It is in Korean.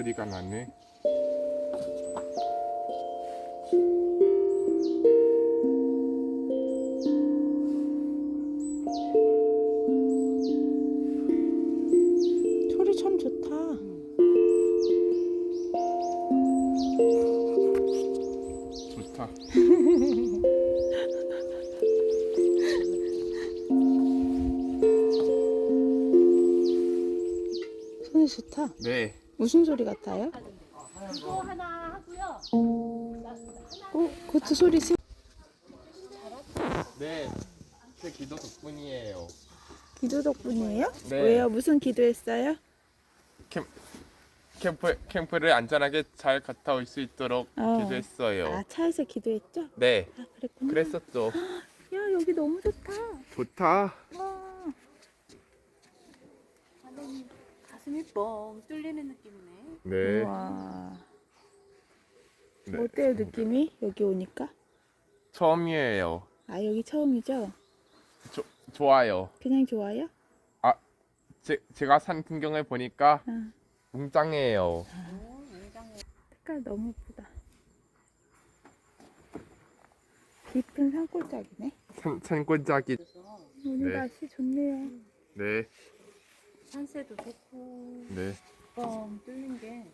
소리가 나네. 소리 참 좋다. 좋다. 소리 좋다. 네. 무슨 소리 같아요? 이거 하나 하고요. 어, 그것도 소리 세. 네. 제 기도 덕분이에요. 기도 덕분이에요? 네. 왜요? 무슨 기도했어요? 캠, 캠프, 캠프를 안전하게 잘 갔다 올 수 있도록 어. 기도했어요. 아, 차에서 기도했죠? 네. 아, 그랬구나. 그랬었죠. 야, 여기 너무 좋다. 좋다. 와. 가슴이 뻥 뚫리는 느낌이네. 네. 우와. 네. 어때요, 느낌이? 여기 오니까? 처음이에요. 아, 여기 처음이죠? 조, 좋아요. 그냥 좋아요? 제, 제가 산 풍경을 보니까 아, 웅장해요. 오, 굉장히 색깔 너무 예쁘다. 깊은 산골짜기네. 산, 산골짜기. 오늘 네. 날씨 좋네요. 네. 산세도 좋고 네. 뻥 뚫린 게